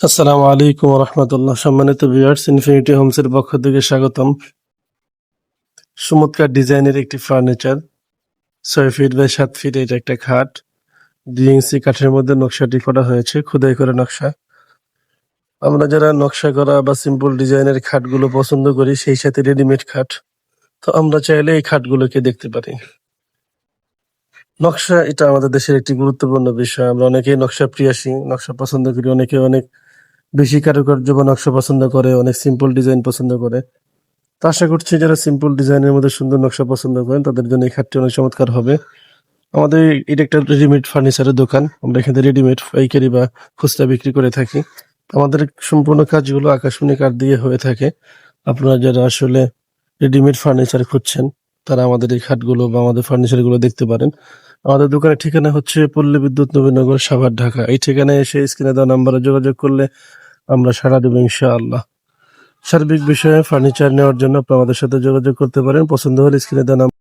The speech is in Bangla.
আসসালামু আলাইকুম রহমতুল্লাহ। সম্মানিত ভিউয়ার্স ইনফিনিটি হোমসের পক্ষ থেকে স্বাগতম। চমৎকার ডিজাইনের একটি ফার্নিচার ছয় ফিট বাই সাত ফিট এটা একটা খাট, দুই ইঞ্চি কাঠের মধ্যে নকশাটি করা হয়েছে, খোদাই করে নকশা। আমরা যারা নকশা করা বা সিম্পল ডিজাইনের খাটগুলো পছন্দ করি, সেই সাথে রেডিমেড খাট, তো আমরা চাইলে এই খাটগুলোকে দেখতে পারি। নকশা এটা আমাদের দেশের একটি গুরুত্বপূর্ণ বিষয়। আমরা অনেকেই নকশা প্রিয়াসী, নকশা পছন্দ করি, অনেকে অনেক বেশি কারুকার্য বা নকশা পছন্দ করে, অনেক সিম্পল ডিজাইন পছন্দ করে। তো আশা করছি যারা সিম্পল ডিজাইনের মধ্যে সুন্দর নকশা পছন্দ করেন, তাদের জন্য এই খাটটি অনেক চমৎকার হবে। আমাদের এটা একটা রেডিমেড ফার্নিচারের দোকান, আমরা এখানে রেডিমেড পাইকারি বা খুচরা বিক্রি করে থাকি। আমাদের সম্পূর্ণ কাজগুলো আকাশমণি কাঠ দিয়ে হয়ে থাকে। আপনারা যারা আসলে রেডিমেড ফার্নিচার খুঁজছেন, তারা আমাদের এই খাটগুলো বা আমাদের ফার্নিচারগুলো দেখতে পারেন। আমাদের দোকানের ঠিকানা হচ্ছে পল্লী বিদ্যুৎ নবীনগর, সাভার, ঢাকা। এই ঠিকানায় এসে স্ক্রিনে দেওয়া নাম্বারে যোগাযোগ করলে আমরা সারা দেবো ইনশাআল্লাহ। সার্বিক বিষয়ে ফার্নিচার নেওয়ার জন্য আপনি আমাদের সাথে যোগাযোগ করতে পারেন। পছন্দ হলে স্ক্রিনে নাম্বার